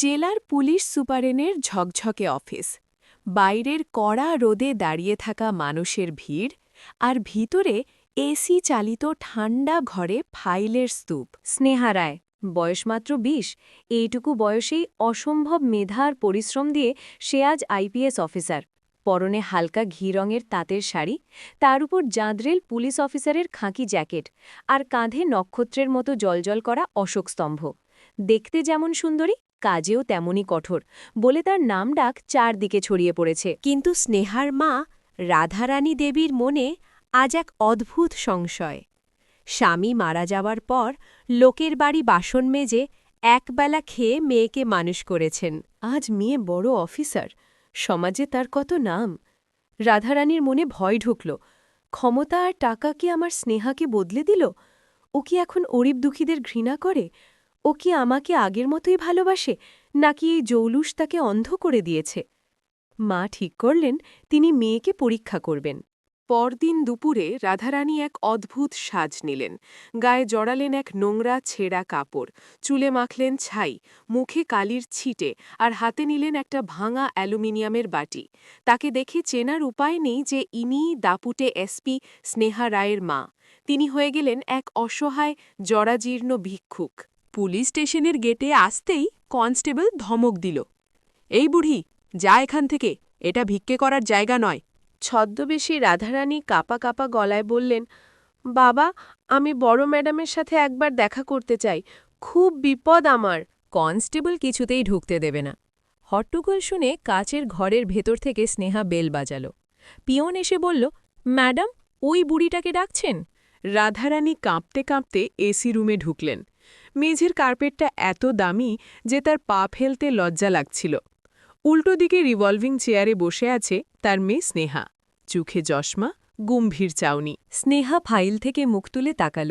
জেলার পুলিশ সুপারেনের ঝকঝকে অফিস। বাইরের কড়া রোদে দাঁড়িয়ে থাকা মানুষের ভিড় আর ভিতরে এসি চালিত ঠান্ডা ঘরে ফাইলের স্তূপ। স্নেহা রায়, বয়স মাত্র বিশ, এইটুকু বয়সেই অসম্ভব মেধা আর পরিশ্রম দিয়ে সে আজ আইপিএস অফিসার। পরনে হালকা ঘি রঙের তাঁতের শাড়ি, তার উপর জাঁদরেল পুলিশ অফিসারের খাঁকি জ্যাকেট আর কাঁধে নক্ষত্রের মতো জলজল করা অশোক স্তম্ভ। দেখতে যেমন সুন্দরী কাজেও তেমনই কঠোর। বলে তার নাম ডাক চারদিকে ছড়িয়ে পড়েছে। কিন্তু স্নেহার মা রাধারানী দেবীর মনে আজ এক অদ্ভুত সংশয়। স্বামী মারা যাওয়ার পর লোকের বাড়ি বাসন মেজে একবেলা খেয়ে মেয়েকে মানুষ করেছেন। আজ মেয়ে বড় অফিসার, সমাজে তার কত নাম? রাধারানীর মনে ভয় ঢুকল। ক্ষমতা আর টাকা কি আমার স্নেহাকে বদলে দিল? ও কি এখন গরিব দুঃখীদের ঘৃণা করে? ও কি আমাকে আগের মতোই ভালোবাসে, নাকি এই জৌলুস তাকে অন্ধ করে দিয়েছে? মা ঠিক করলেন, তিনি মেয়েকে পরীক্ষা করবেন। পরদিন দুপুরে রাধারানী এক অদ্ভুত সাজ নিলেন। গায়ে জড়ালেন এক নোংরা, ছেঁড়া কাপড়। চুলে মাখলেন ছাই, মুখে কালির ছিটে, আর হাতে নিলেন একটা ভাঙা অ্যালুমিনিয়ামের বাটি। তাকে দেখে চেনার উপায় নেই যে ইনিই দাপুটে এসপি স্নেহা রায়ের মা। তিনি হয়ে গেলেন এক অসহায়, জরাজীর্ণ ভিক্ষুক। পুলিশ স্টেশনের গেটে আসতেই কনস্টেবল ধমক দিল। এই বুড়ি যা এখান থেকে। এটা ভিক্ষে করার জায়গা নয়। ছদ্মবেশী রাধারানী কাপা কাপা গলায় বললেন বাবা আমি বড় ম্যাডামের সাথে একবার দেখা করতে চাই। খুব বিপদ আমার। কনস্টেবল কিছুতেই ঢুকতে দেবে না। হট্টগোল শুনে কাচের ঘরের ভেতর থেকে স্নেহা বেল বাজাল। পিয়ন এসে বলল ম্যাডাম ওই বুড়িটাকে ডাকছেন? রাধারানী কাঁপতে কাঁপতে এসি রুমে ঢুকলেন। মেঝের কার্পেটটা এত দামি যে তার পা ফেলতে লজ্জা লাগছিল। উল্টো দিকে রিভলভিং চেয়ারে বসে আছে তার মেয়ে স্নেহা। চোখে চশমা গম্ভীর চাউনি। স্নেহা ফাইল থেকে মুখ তুলে তাকাল।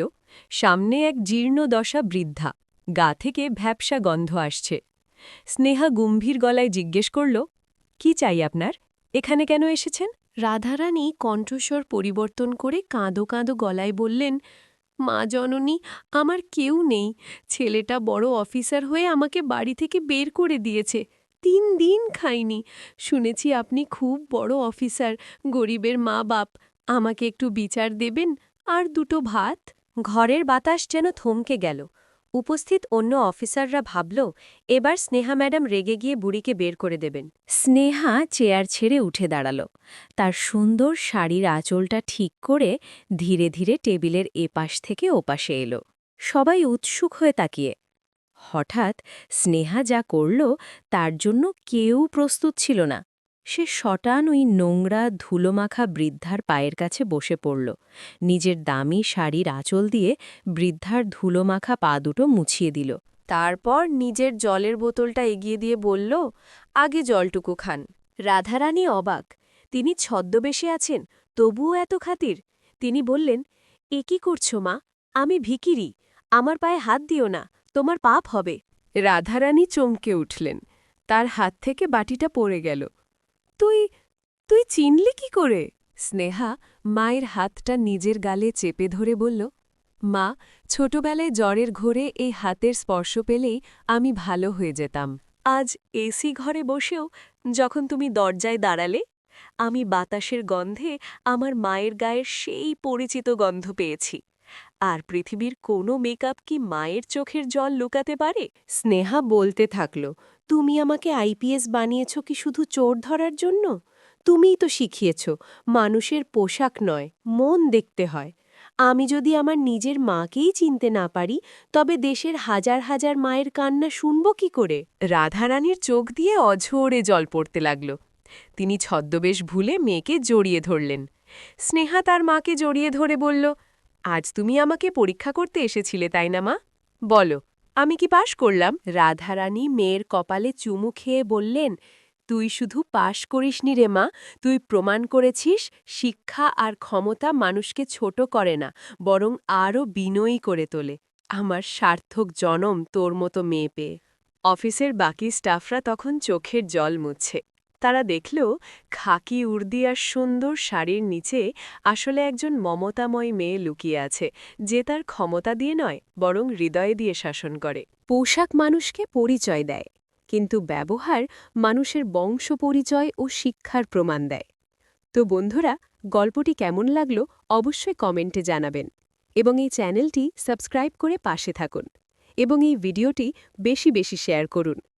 সামনে এক জীর্ণদশা বৃদ্ধা। গা থেকে ভ্যাপসা গন্ধ আসছে। স্নেহা গম্ভীর গলায় জিজ্ঞেস করল কি চাই আপনার? এখানে কেন এসেছেন? রাধারানী কণ্ঠস্বর পরিবর্তন করে কাঁদো কাঁদো গলায় বললেন মা জননী, আমার কেউ নেই। ছেলেটা বড় অফিসার হয়ে আমাকে বাড়ি থেকে বের করে দিয়েছে। তিন দিন খাইনি। শুনেছি আপনি খুব বড় অফিসার, গরিবের মা বাপ আমাকে একটু বিচার দেবেন? আর দুটো ভাত? ঘরের বাতাস যেন থমকে গেল। উপস্থিত অন্য অফিসাররা ভাবল, এবার স্নেহা ম্যাডাম রেগে গিয়ে বুড়িকে বের করে দেবেন। স্নেহা চেয়ার ছেড়ে উঠে দাঁড়াল। তার সুন্দর শাড়ির আঁচলটা ঠিক করে ধীরে ধীরে টেবিলের এপাশ থেকে ওপাশে এলো। সবাই উৎসুক হয়ে তাকিয়ে। হঠাৎ স্নেহা যা করল, তার জন্য কেউ প্রস্তুত ছিল না। সে শটান ওই নোংরা ধুলোমাখা বৃদ্ধার পায়ের কাছে বসে পড়ল। নিজের দামি শাড়ির আঁচল দিয়ে বৃদ্ধার ধুলোমাখা পা দুটো মুছিয়ে দিল। তারপর নিজের জলের বোতলটা এগিয়ে দিয়ে বলল, আগে জলটুকু খান। রাধারানী অবাক। তিনি ছদ্মবেশে আছেন, তবুও এত খাতির। তিনি বললেন, এ কি করছ মা? আমি ভিকিরি। আমার পায়ে হাত দিও না, তোমার পাপ হবে। রাধারানী চমকে উঠলেন। তার হাত থেকে বাটিটা পড়ে গেল। তুই তুই চিনলি কি করে? স্নেহা মায়ের হাতটা নিজের গালে চেপে ধরে বলল, মা, ছোটবেলায় জ্বরের ঘোরে এই হাতের স্পর্শ পেলেই আমি ভালো হয়ে যেতাম। আজ এসি ঘরে বসেও যখন তুমি দরজায় দাঁড়ালে, আমি বাতাসের গন্ধে আমার মায়ের গায়ের সেই পরিচিত গন্ধ পেয়েছি। আর পৃথিবীর কোনো মেকআপ কি মায়ের চোখের জল লুকাতে পারে? স্নেহা বলতে থাকল, তুমি আমাকে আইপিএস বানিয়েছ কি শুধু চোর ধরার জন্য? তুমিই তো শিখিয়েছ, মানুষের পোশাক নয়, মন দেখতে হয়। আমি যদি আমার নিজের মাকেই চিনতে না পারি, তবে দেশের হাজার হাজার মায়ের কান্না শুনব কি করে? রাধারানীর চোখ দিয়ে অঝোরে জল পড়তে লাগল। তিনি ছদ্মবেশ ভুলে মেয়েকে জড়িয়ে ধরলেন। স্নেহা তার মাকে জড়িয়ে ধরে বলল আজ তুমি আমাকে পরীক্ষা করতে এসেছিলে, তাই না মা? বলো, আমি কি পাশ করলাম? রাধারানী মেয়ের কপালে চুমু খেয়ে বললেন, তুই শুধু পাশ করিসনি রে মা, তুই প্রমাণ করেছিস, শিক্ষা আর ক্ষমতা মানুষকে ছোট করে না, বরং আরও বিনয়ী করে তোলে। আমার সার্থক জনম তোর মতো মেয়ে পেয়ে। অফিসের বাকি স্টাফরা তখন চোখের জল মুচ্ছে তারা দেখল খাকি উর্দি আর সুন্দর শাড়ির নিচে আসলে একজন মমতাময় মেয়ে লুকিয়ে আছে, যে তার ক্ষমতা দিয়ে নয়, বরং হৃদয় দিয়ে শাসন করে। পোশাক মানুষকে পরিচয় দেয়, কিন্তু ব্যবহার মানুষের বংশ পরিচয় ও শিক্ষার প্রমাণ দেয়। তো বন্ধুরা, গল্পটি কেমন লাগল অবশ্যই কমেন্টে জানাবেন এবং এই চ্যানেলটি সাবস্ক্রাইব করে পাশে থাকুন এবং এই ভিডিওটি বেশি বেশি শেয়ার করুন।